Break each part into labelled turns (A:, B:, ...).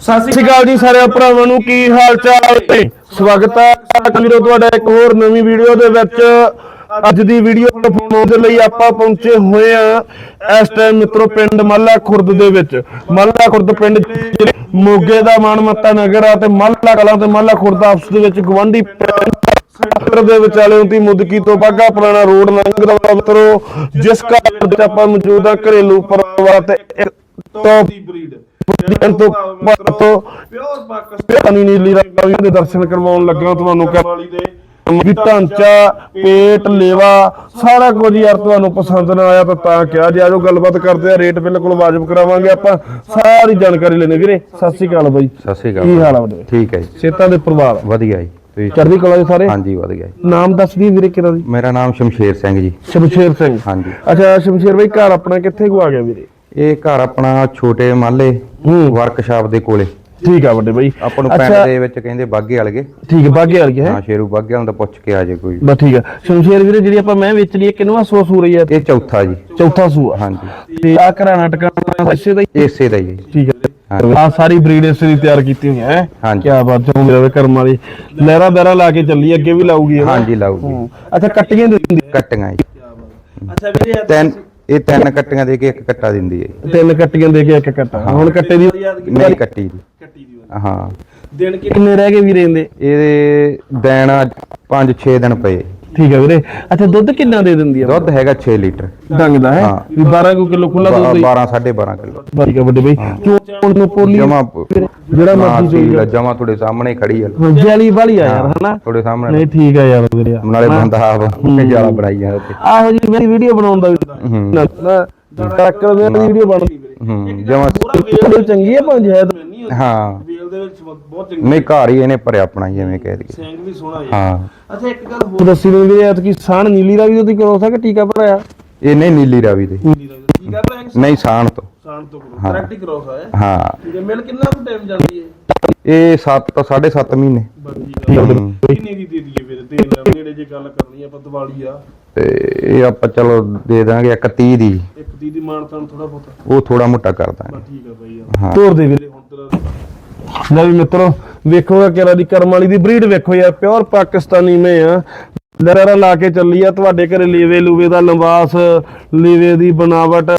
A: ਸਤਿ ਸ਼੍ਰੀ ਅਕਾਲ ਜੀ ਸਾਰੇ ਭਰਾਵਾਂ ਨੂੰ, ਕੀ ਹਾਲ ਚਾਲ ਹੈ ਸਵਾਗਤ ਹੈ ਵੀਰੋ, ਤੁਹਾਡਾ ਇੱਕ ਹੋਰ ਨਵੀਂ ਵੀਡੀਓ ਦੇ ਵਿੱਚ। ਅੱਜ ਦੀ ਵੀਡੀਓ ਬਣਾਉਣ ਦੇ ਲਈ ਆਪਾਂ ਪਹੁੰਚੇ ਹੋਏ ਆ ਇਸ ਟਾਈਮ ਮਿੱਤਰੋ, ਪਿੰਡ ਮਾਲਾ ਖੁਰਦ ਦੇ ਵਿੱਚ। ਮਾਲਾ ਖੁਰਦ ਪਿੰਡ ਮੋਗੇ ਦਾ ਮਾਨਮੱਤਾ ਨਗਰ ਆ ਤੇ ਮਾਲਾ ਕਲਾਂ ਤੇ ਮਾਲਾ ਖੁਰਦ ਆਪਸ ਦੇ ਵਿੱਚ ਗਵੰਡੀ ਸੈਕਟਰ ਦੇ ਵਿਚਾਲੇ ਦੀ ਮੁਦਕੀ ਤੋਂ ਬਾਗਾ ਪੁਰਾਣਾ ਰੋਡ ਲੰਘਦਾ ਵਾ ਮਿੱਤਰੋ, ਜਿਸ ਘਰ ਵਿੱਚ ਆਪਾਂ ਮੌਜੂਦ ਆ ਘਰੇਲੂ ਪਰਿਵਾਰ ਤੇ ਟੌਪ
B: ਦੀ ਬਰੀਡ
A: ਦਿਨ ਤੋਂ ਬਾਅਦ ਤੋਂ
B: ਪਿਓਰ ਪਾਕਿਸਤਾਨ
A: ਪਾਣੀ ਨੀਲੀ ਰਾਵੀ ਦੇ ਦਰਸ਼ਨ ਕਰਵਾਉਣ ਲੱਗਾ ਤੁਹਾਨੂੰ ਕਰ
B: ਵਾਲੀ ਦੇ
A: ਵੀ ਢਾਂਚਾ ਪੇਟ ਲੇਵਾ ਸਾਰਾ ਕੁਝ ਯਾਰ ਤੁਹਾਨੂੰ ਪਸੰਦ ਨਾ ਆਇਆ ਤਾਂ ਤਾਂ ਕਿਹਾ। ਜੀ ਆਜੋ ਗੱਲਬਾਤ ਕਰਦੇ ਆ ਰੇਟ ਬਿਲਕੁਲ ਵਾਜਬ ਕਰਾਵਾਂਗੇ ਆਪਾਂ। ਸਾਰੀ ਜਾਣਕਾਰੀ ਲੈਣੇ ਵੀਰੇ। ਸਤਿ ਸ਼੍ਰੀ ਅਕਾਲ ਬਾਈ।
C: ਸਤਿ ਸ਼੍ਰੀ ਅਕਾਲ
A: ਕੀ ਹਾਲ ਆ ਵੀਰੇ?
C: ਠੀਕ ਹੈ ਜੀ।
A: ਸੇਤਾਂ ਦੇ ਪਰਿਵਾਰ।
C: ਵਧੀਆ ਜੀ। ਤੁਸੀਂ
A: ਚੜ੍ਹਦੀ ਕਲਾ ਦੇ ਸਾਰੇ?
C: ਹਾਂਜੀ ਵਧੀਆ ਜੀ।
A: ਨਾਮ ਦੱਸ ਦੀ ਵੀਰੇ ਕਿਹੜਾ ਦੀ?
C: ਮੇਰਾ ਨਾਮ ਸ਼ਮਸ਼ੇਰ ਸਿੰਘ ਜੀ।
A: ਸ਼ਮਸ਼ੇਰ ਸਿੰਘ।
C: ਹਾਂਜੀ।
A: ਅੱਛਾ ਸ਼ਮਸ਼ੇਰ ਬਾਈ ਘਰ ਆਪਣਾ ਕਿੱਥੇ ਕੋ ਆ ਗਿਆ ਵੀਰੇ?
C: ਇਹ ਘਰ ਆਪਣਾ ਛੋਟੇ ਮਾਲੇ ਵਰਕਸ਼ਾਪ ਦੇ ਕੋਲੇ।
A: ਠੀਕ ਆ ਵੱਡੇ ਬਾਈ।
C: ਆਪਾਂ ਨੂੰ ਪਿੰਡ ਦੇ ਵਿੱਚ ਕਹਿੰਦੇ ਬਾਗੇ ਵਾਲਗੇ।
A: ਠੀਕ ਹੈ ਬਾਗੇ ਵਾਲੀ ਹੈ?
C: ਹਾਂ ਸ਼ੇਰੂ ਬਾਗੇ ਵਾਲ ਦਾ ਪੁੱਛ ਕੇ ਆ ਜੇ ਕੋਈ।
A: ਬਸ ਠੀਕ ਆ। ਸ਼ਮਸ਼ੇਰ ਵੀਰੇ ਜਿਹੜੀ ਆਪਾਂ ਮੈਂ ਵੇਚ ਲਈ ਕਿੰਨਵਾ ਸੂਆ ਸੂ ਰਹੀ ਹੈ
C: ਇਹ ਚੌਥਾ ਜੀ।
A: ਚੌਥਾ ਸੂਆ।
C: ਹਾਂਜੀ।
A: ਤੇ ਆ ਘਰਾਣਾ ਟਿਕਾਣਾ ਇਸੇ ਦਾ ਹੀ?
C: ਇਸੇ ਦਾ ਹੀ
A: ਠੀਕ ਹੈ
C: ਹਾਂਜੀ।
A: ਆ ਸਾਰੀ ਬਰੀਡ ਇਸੇ ਦੀ ਤਿਆਰ ਕੀਤੀ ਹੋਈ ਹੈ। ਕੀ ਬਾਤ ਹੈ ਮੇਰੇ ਕਰਮ ਵਾਲੀ ਲਹਿਰਾ ਬਹਿਰਾ ਲਾ ਕੇ ਚੱਲੀ ਅੱਗੇ ਵੀ ਲਾਊਗੀ?
C: ਹਾਂਜੀ ਲਾਊਗੀ।
A: ਅੱਛਾ ਕੱਟੀਆਂ ਦਿੰਦੀ
C: ਕੱਟੀਆਂ ਜੀ।
B: ਅੱਛਾ ਵੀਰੇ
C: ਤਿੰਨ ਇਹ ਤਿੰਨ ਕੱਟੀਆਂ ਦੇ ਕੇ ਇੱਕ ਕੱਟਾ ਦਿੰਦੀ ਹੈ।
A: ਤਿੰਨ ਕੱਟੀਆਂ ਦੇ ਕੇ ਇੱਕ ਕੱਟਾ। ਹੁਣ ਕੱਟੇ ਦੀ
C: ਨਹੀਂ ਕੱਟੀ ਦੀ।
B: ਕੱਟੀ ਦੀ
C: ਹਾਂ।
B: ਦਿਨ
A: ਕਿੰਨੇ ਰਹਿ ਗਏ ਵੀਰੇ ਇਹਦੇ?
C: ਇਹਦੇ ਦਿਨ 5-6 ਦਿਨ ਪਏ।
A: ਠੀਕ ਹੈ ਵੀਰੇ। ਅੱਛਾ ਦੁੱਧ ਕਿੰਨਾ ਦੇ ਦਿੰਦੀ ਆ?
C: ਦੁੱਧ ਹੈਗਾ 6 ਲੀਟਰ।
A: ਡੰਗ ਦਾ ਹੈ?
C: ਹਾਂ।
A: ਵੀ 12 ਕਿਲੋ ਖੁੱਲਾ ਦੁੱਧ ਦੀ
C: 12 12.5 ਕਿਲੋ।
A: ਠੀਕ ਹੈ ਵੱਡੇ ਬਈ। ਚੋਣ ਨੂੰ ਪੋਲੀ
C: ਜਮਾ
A: ਜਿਹੜਾ ਮਰਜ਼ੀ ਚੋਈ ਜਾ
C: ਜਮਾ ਤੁਹਾਡੇ ਸਾਹਮਣੇ ਖੜੀ ਆ।
A: ਹਾਂ, ਜੈਲੀ ਵਾਲੀ ਆ ਯਾਰ ਹਨਾ?
C: ਤੁਹਾਡੇ ਸਾਹਮਣੇ।
A: ਨਹੀਂ ਠੀਕ ਆ ਯਾਰ ਵੀਰੇ।
C: ਨਾਲੇ ਬੰਦਾ ਆਪ ਜਾਲਾ ਬਣਾਈ ਜਾਂਦਾ ਤੇ
A: ਆਹੋ ਜੀ ਮੇਰੀ ਵੀਡੀਓ ਬਣਾਉਣ ਦਾ ਵੀ
C: ਹੂੰ।
A: ਨਾ ਟਰੱਕਰ ਦੀ ਵੀਡੀਓ ਬਣਦੀ
C: ਹੂੰ ਜਮਾ
A: ਵੀਡੀਓ ਚੰਗੀ ਹੈ ਪੰਜ ਹੈ
C: ਹਾਂ।
B: ਵੇਲ ਦੇ ਵਿੱਚ ਬਹੁਤ ਚੰਗੀ
C: ਨਹੀਂ ਘਰ ਹੀ ਇਹਨੇ ਭਰਿਆ ਆਪਣਾ ਜਿਵੇਂ ਕਹਿ ਦਈਏ।
B: ਸਿੰਘ ਵੀ ਸੋਹਣਾ ਹੈ
C: ਹਾਂ।
B: ਅੱਛਾ ਇੱਕ ਗੱਲ ਹੋਰ।
A: ਦੱਸੀ ਨੂੰ ਵੀਰੇ ਐਤਕੀ ਸਾਣ ਨੀਲੀ ਦਾ ਵੀ ਉਹਦੀ ਕਰੋ ਸਕ ਟੀਕਾ ਭਰਾਇਆ
C: ਇਹ ਨਹੀਂ ਨੀਲੀ ਰਾਵੀ ਦੇ।
B: ਕੀ ਕਰ ਰਹੇ
C: ਨਹੀਂ ਸਾਣ ਤੋਂ।
B: ਸਾਨ ਤੋਂ ਕਰੋ।
C: ਹਾਂ।
B: ਪ੍ਰੈਕਟਿਕ ਕਰਾਉ ਹੈ
C: ਹਾਂ।
B: ਠੀਕ ਹੈ ਮਿਲ ਕਿੰਨਾ ਕੁ ਟਾਈਮ ਜਾਂਦੀ ਹੈ?
C: ਇਹ 7 ਤੋਂ 7.5 ਮਹੀਨੇ।
B: ਕਿੰਨੇ ਦੀ ਦੇ ਦਈਏ ਫਿਰ ਦੇ। ਨੇੜੇ ਜੇ ਗੱਲ ਕਰਨੀ ਆਪਾਂ ਦੀਵਾਲੀ ਆ।
C: ਤੇ ਇਹ ਆਪਾਂ ਚਲੋ ਦੇ ਦਾਂਗੇ 31 ਦੀ।
B: ਇੱਕ ਦੀ ਦੀ ਮਾਨ ਤਾਂ ਥੋੜਾ ਬਹੁਤਾ।
C: ਉਹ ਥੋੜਾ ਮੋਟਾ ਕਰ ਦਾਂਗੇ।
B: ਬਸ ਠੀਕ ਆ ਬਈ
C: ਹਾਂ।
A: ਤੋਰ ਦੇ ਵੀਰੇ।
B: ਹੁਣ ਤੇਰਾ
A: ਲੈ ਵੀ ਮਿੱਤਰੋ ਵੇਖੋਗਾ ਕਿਹੜਾ ਦੀ ਕਰਮ ਵਾਲੀ ਦੀ ਬਰੀਡ ਵੇਖੋ ਯਾਰ ਪਿਓਰ ਪਾਕਿਸਤਾਨੀ ਮੈਂ ਆ। ਲਹਿਰਾ ਲਾ ਕੇ ਚੱਲੀ ਆ, ਤੁਹਾਡੇ ਘਰੇ ਲੀਵੇ ਲੂਵੇ ਦਾ ਲੰਬਾਸ, ਲੀਵੇ ਦੀ ਬਣਾਵਟ,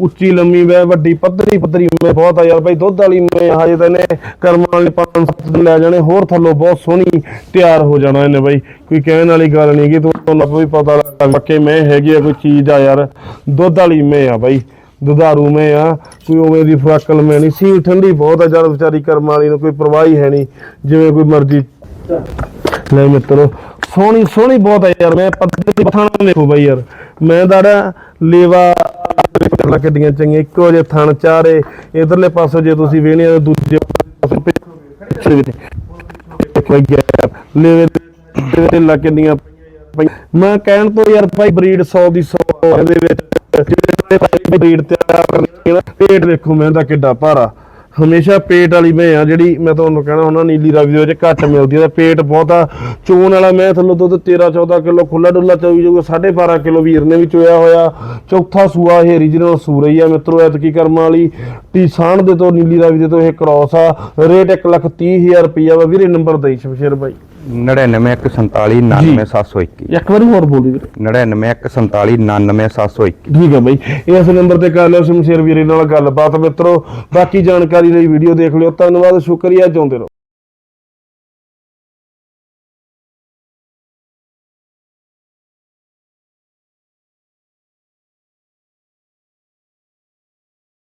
A: ਉੱਚੀ ਲੰਮੀ ਵੇ, ਵੱਡੀ ਪੱਧਰੀ ਪੱਧਰੀ ਮੈਂ ਬਹੁਤ ਆ ਯਾਰ, ਬਾਈ ਦੁੱਧ ਵਾਲੀ ਮੈਂ ਹਜੇ ਤਾਂ ਇਹਨੇ ਕਰਮ ਵਾਲੀ ਪੰਜ ਸੱਤ ਦਿਨ ਲੈ ਜਾਣੇ, ਹੋਰ ਥੱਲੋਂ ਬਹੁਤ ਸੋਹਣੀ ਤਿਆਰ ਹੋ ਜਾਣਾ ਇਹਨੇ ਬਾਈ। ਕੋਈ ਕਹਿਣ ਵਾਲੀ ਗੱਲ ਨਹੀਂ ਕਿ ਤੁਹਾਨੂੰ ਵੀ ਪਤਾ ਲੱਗ ਪੱਕੇ ਮੈਂ ਹੈਗੀ ਆ ਕੋਈ ਚੀਜ਼ ਆ ਯਾਰ, ਦੁੱਧ ਵਾਲੀ ਮੈਂ ਆ ਬਾਈ। ਦੁਧਾਰੂ ਮੈਂ ਆ, ਕੋਈ ਉਵੇਂ ਦੀ ਫਰਾਕਲ ਮੈਂ ਨਹੀਂ। ਸੀ ਠੰਡੀ ਬਹੁਤ ਆ, ਜਦ ਵਿਚਾਰੀ ਕਰਮ ਵਾਲੀ ਨੂੰ ਕੋਈ ਪਰਵਾਹ ਹੀ ਹੈ ਨਹੀਂ, ਜਿਵੇਂ ਕੋਈ ਮਰਜ਼ੀ। ਲੈ ਮਿੱਤਰੋ, ਸੋਹਣੀ ਸੋਹਣੀ ਬਹੁਤ ਆ ਯਾਰ, ਮੈਂ ਪੱਤੇ ਪਥਾਣਾ ਦੇਖੋ ਬਾਈ ਯਾਰ। ਮੈਂ ਦਾੜਾ ਲੇਵਾ ਕਿੱਡੀਆਂ ਚੰਗੀਆਂ, ਇੱਕੋ ਜਿਹੇ ਥਣ ਚਾਰੇ, ਇਧਰਲੇ ਪਾਸੇ ਜੇ ਤੁਸੀਂ ਵੇਹਣੇ ਆ ਦੂਜੇ ਪਾਸੇ ਪਿੱਛੇ ਵੀ ਦੇਖੋ ਯਾਰ, ਲੇਵੇ ਤੇ ਲਾ ਕਿੰਨੀਆਂ ਮੈਂ ਕਹਿਣ ਤੋਂ ਯਾਰ ਭਾਈ ਬਰੀਡ 100 ਦੀ 100 ਇਹਦੇ ਵਿੱਚ ਜਿਹੜੇ ਭਾਈ ਬਰੀਡ ਤਿਆਰ ਕਰਨੀ ਪੇਟ ਦੇਖੋ, ਮੈਂ ਤਾਂ ਕਿੱਡਾ ਭਾਰਾ। ਹਮੇਸ਼ਾ ਪੇਟ ਵਾਲੀ ਮੈਂ ਆ ਜਿਹੜੀ ਮੈਂ ਤੁਹਾਨੂੰ ਕਹਿਣਾ ਹੁੰਦਾ, ਨੀਲੀ ਰਾਵੀ ਦੇ ਵਿੱਚ ਘੱਟ ਮਿਲਦੀ ਹੈ ਪੇਟ ਬਹੁਤਾ ਚੋਣ ਵਾਲਾ ਮੈਂ ਥੱਲੋਂ ਦੁੱਧ 13 14 ਕਿਲੋ ਖੁੱਲਾ ਡੁੱਲਾ ਚੋਈ ਜਾਊਗਾ 12.5 ਕਿਲੋ ਵੀਰ ਨੇ ਵੀ ਚੋਇਆ ਹੋਇਆ। ਚੌਥਾ ਸੂਆ ਇਹ ਰੀਜਨਲ ਨੂੰ ਸੂ ਰਹੀ ਆ ਮਿੱਤਰੋ, ਐਤਕੀ ਕਰਮਾਂ ਵਾਲੀ। ਟੀ ਸਾਣ ਦੇ ਤੋਂ ਨੀਲੀ ਰਾਵੀ ਦੇ ਤੋਂ ਇਹ ਕ੍ਰਾਸ ਆ। ਰੇਟ 130000 ਰੁਪਈਆ ਵਾ। ਵੀਰੇ ਨੰਬਰ ਦੇਈ ਸ਼ਮਸ਼ੇਰ ਬਾਈ।
C: 9947 99721
A: ਇੱਕ। ਵਾਰੀ ਹੋਰ ਬੋਲੀ ਵੀਰੇ।
C: 9947 99721
A: ਠੀਕ ਹੈ ਬਾਈ। ਇਸ ਨੰਬਰ ਤੇ ਕਰ ਲਿਓ ਸ਼ਮਸ਼ੇਰ ਵੀਰੇ ਨਾਲ ਗੱਲਬਾਤ ਮਿੱਤਰੋ। ਬਾਕੀ ਜਾਣਕਾਰੀ ਲਈ ਵੀਡੀਓ ਦੇਖ ਲਿਓ। ਧੰਨਵਾਦ ਸ਼ੁਕਰੀਆ ਚਾਹੁੰਦੇ ਰਹੋ।